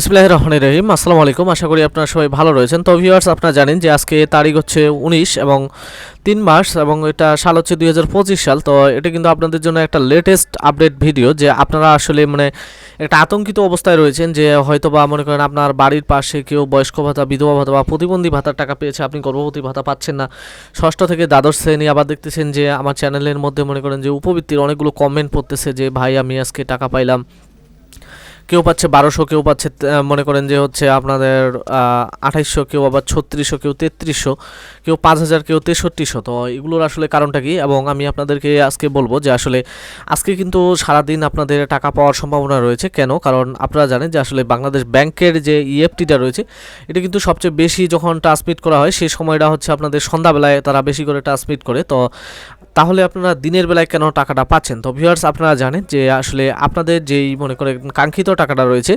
ইসমিল্লাহ রহমান রহিম। আসসালামু আলাইকুম আশা করি আপনারা সবাই ভালো রয়েছেন। তো ভিউয়ার্স আপনারা জানেন যে আজকে তারিখ হচ্ছে উনিশ এবং তিন মাস এবং এটা সাল হচ্ছে দুই হাজার পঁচিশ সাল। তো এটা কিন্তু আপনাদের জন্য একটা লেটেস্ট আপডেট ভিডিও যে আপনারা আসলে মানে একটা আতঙ্কিত অবস্থায় রয়েছেন যে হয়তো বা মনে করেন আপনার বাড়ির পাশে কেউ বয়স্ক ভাতা, বিধবা ভাতা বা প্রতিবন্ধী ভাতার টাকা পেয়েছে, আপনি গর্ভবতী ভাতা পাচ্ছেন না। ষষ্ঠ থেকে দ্বাদশ শ্রেণি আবার দেখতেছেন যে আমার চ্যানেলের মধ্যে মনে করেন যে উপবৃত্তির অনেকগুলো কমেন্ট পড়তেছে যে, ভাই, আমি আজকে টাকা পাইলাম। কেউ পাচ্ছে বারোশো, কেউ পাচ্ছে মনে করেন যে হচ্ছে আপনাদের আঠাইশশো, কেউ আবার ছত্রিশশো, কেউ তেত্রিশশো, কেউ পাঁচ হাজার কেউ তেষট্টিশো। তো এগুলোর আসলে কারণটা কি? এবং আমি আপনাদেরকে আজকে বলব যে আসলে আজকে কিন্তু সারাদিন আপনাদের টাকা পাওয়ার সম্ভাবনা রয়েছে। কেন? কারণ আপনারা জানেন যে আসলে বাংলাদেশ ব্যাংকের যে ইএফটিটা রয়েছে, এটা কিন্তু সবচেয়ে বেশি যখন ট্রান্সমিট করা হয় সেই সময়টা হচ্ছে আপনাদের সন্ধ্যাবেলায় তারা বেশি করে ট্রান্সমিট করে। তো তাহলে আপনারা দিনের বেলায় কেন টাকাটা পাচ্ছেন? তো ভিউয়ার্স আপনারা জানেন যে আসলে আপনাদের যেই মনে করে কাঙ্ক্ষিত টাকাটা রয়েছে,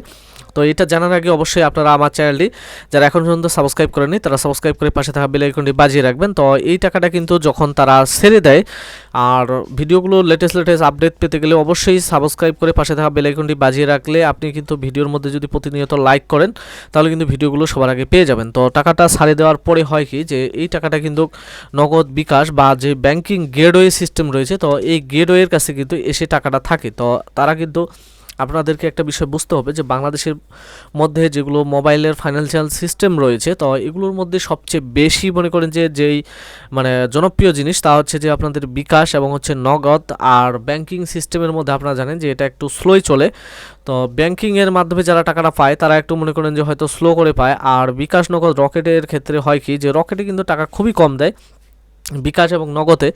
তো এটা জানার আগে অবশ্যই আপনারা আমার চ্যানেলটি, যারা এখন পর্যন্ত সাবস্ক্রাইব করেনি তারা সাবস্ক্রাইব করে পাশে থাকা বেল আইকনটি বাজিয়ে রাখবেন। তো এই টাকাটা কিন্তু যখন তারা ছেড়ে দেয়, আর ভিডিওগুলো লেটেস্ট লেটেস্ট আপডেট পেতে গেলে অবশ্যই সাবস্ক্রাইব করে পাশে থাকা বেল আইকনটি বাজিয়ে রাখলে আপনি কিন্তু ভিডিওর মধ্যে যদি প্রতিনিয়ত লাইক করেন, তাহলে কিন্তু ভিডিওগুলো সবার আগে পেয়ে যাবেন। তো টাকাটা ছাড়ে দেওয়ার পরে হয় কি যে, এই টাকাটা কিন্তু নগদ বিকাশ বা যে ব্যাংকিং গেটওয়ে সিস্টেম রয়েছে, তো এই গেটওয়ের কাছে কিন্তু এসে টাকাটা থাকে। তো তারা কিন্তু আপনাদেরকে একটা বিষয় বুঝতে হবে যে বাংলাদেশের মধ্যে যেগুলো মোবাইলের ফাইন্যান্সিয়াল সিস্টেম রয়েছে, তো এগুলোর মধ্যে সবচেয়ে বেশি মনে করেন যে যেই মানে জনপ্রিয় জিনিস তা হচ্ছে যে আপনাদের বিকাশ এবং হচ্ছে নগদ আর ব্যাংকিং সিস্টেমের মধ্যে আপনারা জানেন যে এটা একটু স্লোই চলে। তো ব্যাংকিংয়ের মাধ্যমে যারা টাকাটা পায়, তারা একটু মনে করেন যে হয়তো স্লো করে পায়। আর বিকাশ নগদ রকেটের ক্ষেত্রে হয় কি যে রকেটে কিন্তু টাকা খুবই কম দেয়। বিকাশ এবং নগদে।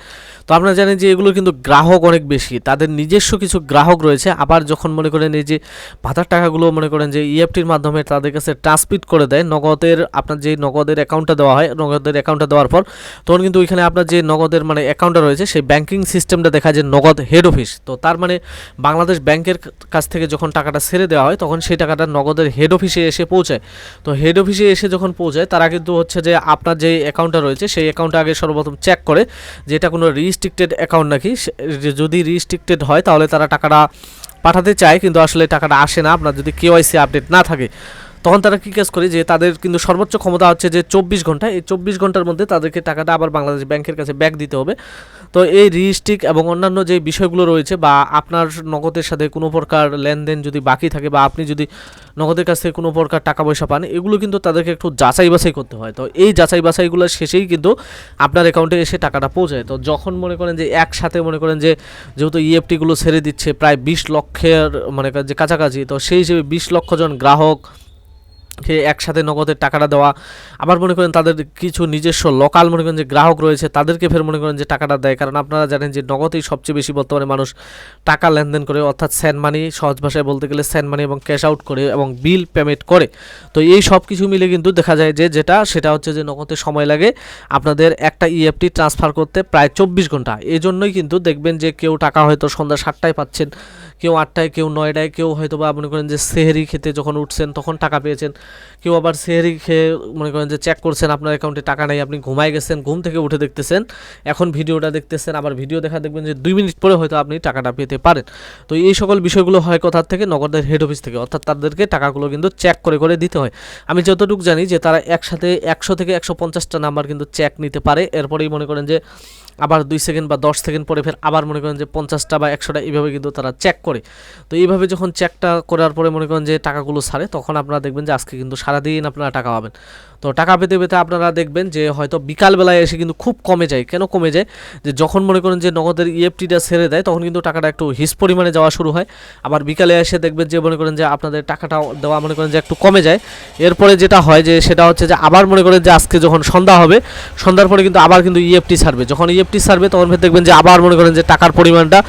তো আপনারা জানেন যে এগুলো কিন্তু গ্রাহক অনেক বেশি, তাদের নিজস্ব কিছু গ্রাহক রয়েছে। আবার যখন মনে করেন এই যে ভাতার টাকাগুলো মনে করেন যে ইএফটির মাধ্যমে তাদের কাছে ট্রান্সমিট করে দেয়, নগদের আপনার যে নগদের অ্যাকাউন্টটা দেওয়া হয়, নগদের অ্যাকাউন্টটা দেওয়ার পর, তখন কিন্তু ওইখানে আপনার যে নগদের মানে অ্যাকাউন্টটা রয়েছে, সেই ব্যাংকিং সিস্টেমটা দেখা যায় নগদ হেড অফিস তো তার মানে বাংলাদেশ ব্যাংকের কাছ থেকে যখন টাকাটা ছেড়ে দেওয়া হয়, তখন সেই টাকাটা নগদের হেড অফিসে এসে পৌঁছায়। তো হেড অফিসে এসে যখন পৌঁছায়, তারা কিন্তু হচ্ছে যে আপনার যে অ্যাকাউন্টটা রয়েছে, সেই অ্যাকাউন্টটা আগে সর্বপ্রথম চেক করে যে এটা কোনো রিস্ট্রিক্টেড অ্যাকাউন্ট নাকি। যদি রিস্ট্রিক্টেড হয় তাহলে তারা টাকাটা পাঠাতে চায়, কিন্তু আসলে টাকাটা আসে না। আপনার যদি কেওয়াইসি আপডেট না থাকে তখন তারা কী কাজ করে যে তাদের কিন্তু সর্বোচ্চ ক্ষমতা হচ্ছে যে চব্বিশ ঘণ্টা। এই চব্বিশ ঘণ্টার মধ্যে তাদেরকে টাকাটা আবার বাংলাদেশ ব্যাংকের কাছে ব্যাক দিতে হবে। তো এই রিস্ট্রিক এবং অন্যান্য যে বিষয়গুলো রয়েছে বা আপনার নগদের সাথে কোনো প্রকার লেনদেন যদি বাকি থাকে বা আপনি যদি নগদের কাছ থেকে কোনো প্রকার টাকা পয়সা পান, এগুলো কিন্তু তাদেরকে একটু যাচাই বাছাই করতে হয়। তো এই যাচাই বাছাইগুলোর শেষেই কিন্তু আপনার অ্যাকাউন্টে এসে টাকাটা পৌঁছায়। তো যখন মনে করেন যে একসাথে মনে করেন যে যেহেতু ইএফটিগুলো ছেড়ে দিচ্ছে প্রায় বিশ লক্ষের মনে যে কাছাকাছি, তো সেই হিসেবে বিশ লক্ষ জন গ্রাহক কে একসাথে নগদের টাকাটা দেওয়া। আবার মনে করেন তাদের কিছু নিজস্ব লোকাল মনে করেন যে গ্রাহক রয়েছে, তাদেরকে ফের মনে করেন যে টাকাটা দেয়। কারণ আপনারা জানেন যে নগদেই সবচেয়ে বেশি বর্তমানে মানুষ টাকা লেনদেন করে, অর্থাৎ স্যান্ড মানি সহজ ভাষায় বলতে গেলে স্যান্ড মানি এবং ক্যাশ আউট করে এবং বিল পেমেন্ট করে। তো এই সব কিছু মিলে কিন্তু দেখা যায় যে যেটা, সেটা হচ্ছে যে নগদে সময় লাগে। আপনাদের একটা ইএফটি ট্রান্সফার করতে প্রায় চব্বিশ ঘণ্টা। এই জন্যই কিন্তু দেখবেন যে কেউ টাকা হয়তো সন্ধ্যা সাতটায় পাচ্ছেন। কেউ আটটায়, কেউ নয়টায়, কেউ হয়তো বা মনে করেন যে সেহেরি খেতে যখন উঠছেন তখন টাকা পেয়েছেন। কেউ আবার সেহেরি খেয়ে মনে করেন যে চেক করছেন আপনার অ্যাকাউন্টে টাকা নেই, আপনি ঘুমায় গেছেন, ঘুম থেকে উঠে দেখতেছেন, এখন ভিডিওটা দেখতেছেন, আবার ভিডিও দেখা দেখবেন যে দুই মিনিট পরে হয়তো আপনি টাকাটা পেতে পারেন। তো এই সকল বিষয়গুলো হয় কোথার থেকে? নগদের হেড অফিস থেকে। অর্থাৎ তাদেরকে টাকাগুলো কিন্তু চেক করে করে দিতে হয়। আমি যতটুকু জানি যে তারা একসাথে একশো থেকে একশো পঞ্চাশটা নাম্বার কিন্তু চেক নিতে পারে। এরপরেই মনে করেন যে আবার দুই সেকেন্ড বা দশ সেকেন্ড পরে ফের আবার মনে করেন যে পঞ্চাশটা বা একশোটা এইভাবে কিন্তু তারা চেক করে। তো এইভাবে যখন চেকটা করার পরে মনে করেন যে টাকাগুলো ছাড়ে, তখন আপনারা দেখবেন যে আজকে কিন্তু সারাদিন আপনারা টাকা পাবেন। তো টাকা পেতে পেতে আপনারা দেখবেন যে হয়তো বিকালবেলায় এসে কিন্তু খুব কমে যায়। কেন কমে যায়? যে যখন মনে করেন যে নগদের ইএফটিটা ছেড়ে দেয়, তখন কিন্তু টাকাটা একটু হিস পরিমাণে যাওয়া শুরু হয়। আবার বিকালে এসে দেখবেন যে মনে করেন যে আপনাদের টাকাটা দেওয়া মনে করেন যে একটু কমে যায়। এরপরে যেটা হয় যে সেটা হচ্ছে যে আবার মনে করেন যে আজকে যখন সন্ধ্যা হবে, সন্ধ্যার পরে কিন্তু আবার কিন্তু ইএফটি ছাড়বে। যখন ইএফটি সার্ভে তখন দেখবেন যে আবার মনে করেন যে টাকার পরিমাণটা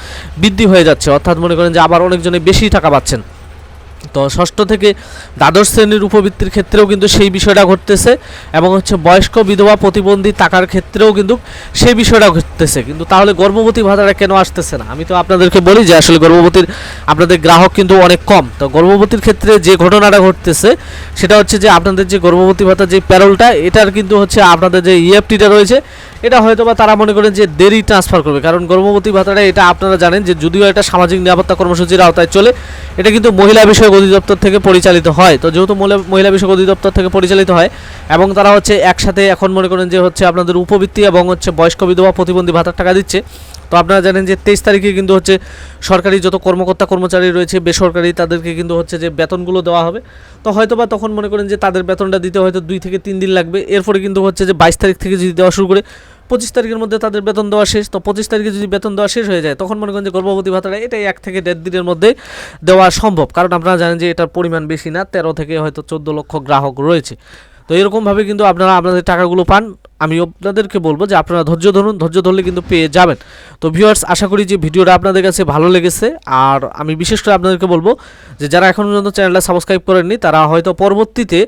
বৃদ্ধি হয়ে যাচ্ছে। অর্থাৎ মনে করেন যে আবার অনেকজনে বেশি টাকা পাচ্ছেন। তো ষষ্ঠ থেকে দ্বাদশ শ্রেণির উপবৃত্তির ক্ষেত্রেও কিন্তু সেই বিষয়টা ঘটতেছে এবং হচ্ছে বয়স্ক বিধবা প্রতিবন্ধী টাকার ক্ষেত্রেও কিন্তু সেই বিষয়টা ঘটতেছে। কিন্তু তাহলে গর্ভবতী ভাতাটা কেন আসতেছে না? আমি তো আপনাদেরকে বলি যে আসলে গর্ভবতীর আপনাদের গ্রাহক কিন্তু অনেক কম। তো গর্ভবতীর ক্ষেত্রে যে ঘটনাটা ঘটতেছে সেটা হচ্ছে যে আপনাদের যে গর্ভবতী ভাতা যে প্যারোলটা, এটার কিন্তু হচ্ছে আপনাদের যে ইএফটিটা রয়েছে এটা হয়তো বা তারা মনে করেন যে দেরি ট্রান্সফার করবে। কারণ গর্ভবতী ভাতাটা এটা আপনারা জানেন যে যদিও এটা সামাজিক নিরাপত্তা কর্মসূচির আওতায় চলে, এটা কিন্তু মহিলা বিষয়ক অধিদপ্তর থেকে পরিচালিত হয়। তো যেহেতু মহিলা- বিষয়ক অধিদপ্তর থেকে পরিচালিত হয়, এবং তারা হচ্ছে একসাথে এখন মনে করেন যে হচ্ছে আপনাদের উপবৃত্তি এবং হচ্ছে বয়স্ক বিধবা প্রতিবন্ধী ভাতার টাকা দিচ্ছে তো আপনারা জানেন যে তেইশ তারিখে কিন্তু হচ্ছে সরকারি যত কর্মকর্তা কর্মচারী রয়েছে, বেসরকারি তাদেরকে কিন্তু হচ্ছে যে বেতনগুলো দেওয়া হবে। তো হয়তো বা তখন মনে করেন যে তাদের বেতনটা দিতে হয়তো দুই থেকে তিন দিন লাগবে। এরপরে কিন্তু হচ্ছে যে বাইশ তারিখ থেকে যদি দেওয়া শুরু করে, পঁচিশ তারিখের মধ্যে তাদের বেতন দেওয়া শেষ। তো পঁচিশ তারিখে যদি বেতন দেওয়া শেষ হয়ে যায়, তখন মনে করেন যে গর্ভবতী ভাতাটা এটাই এক থেকে দেড় দিনের মধ্যে দেওয়া সম্ভব। কারণ আপনারা জানেন যে এটার পরিমাণ বেশি না, তেরো থেকে হয়তো চোদ্দ লক্ষ গ্রাহক রয়েছে। তো এরকমভাবে কিন্তু আপনারা আপনাদের টাকাগুলো পান। আমি আপনাদেরকে বলব যে আপনারা ধৈর্য ধরুন, ধৈর্য ধরলে কিন্তু পেয়ে যাবেন। তো ভিউয়ার্স আশা করি যে ভিডিওটা আপনাদের কাছে ভালো লেগেছে। আর আমি বিশেষ করে আপনাদেরকে বলব যে যারা এখন পর্যন্ত চ্যানেলটা সাবস্ক্রাইব করেননি, তারা হয়তো পরবর্তীতে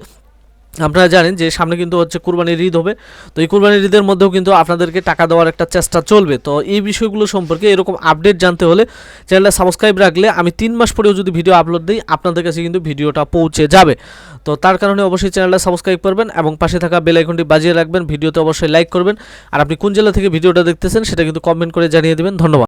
আপনারা জানেন যে সামনে কিন্তু হচ্ছে কুরবানির ঈদ হবে। তো এই কুরবানির ঈদের মধ্যেও কিন্তু আপনাদেরকে টাকা দেওয়ার একটা চেষ্টা চলবে। তো এই বিষয়গুলো সম্পর্কে এরকম আপডেট জানতে হলে চ্যানেলটা সাবস্ক্রাইব রাখলে আমি তিন মাস পরেও যদি ভিডিও আপলোড দিই, আপনাদের কাছে কিন্তু ভিডিওটা পৌঁছে যাবে। তো তার কারণে অবশ্যই চ্যানেলটা সাবস্ক্রাইব করবেন এবং পাশে থাকা বেল আইকনটি বাজিয়ে রাখবেন, ভিডিওতে অবশ্যই লাইক করবেন। আর আপনি কোন জেলা থেকে ভিডিওটা দেখতেছেন, সেটা কিন্তু কমেন্ট করে জানিয়ে দেবেন। ধন্যবাদ।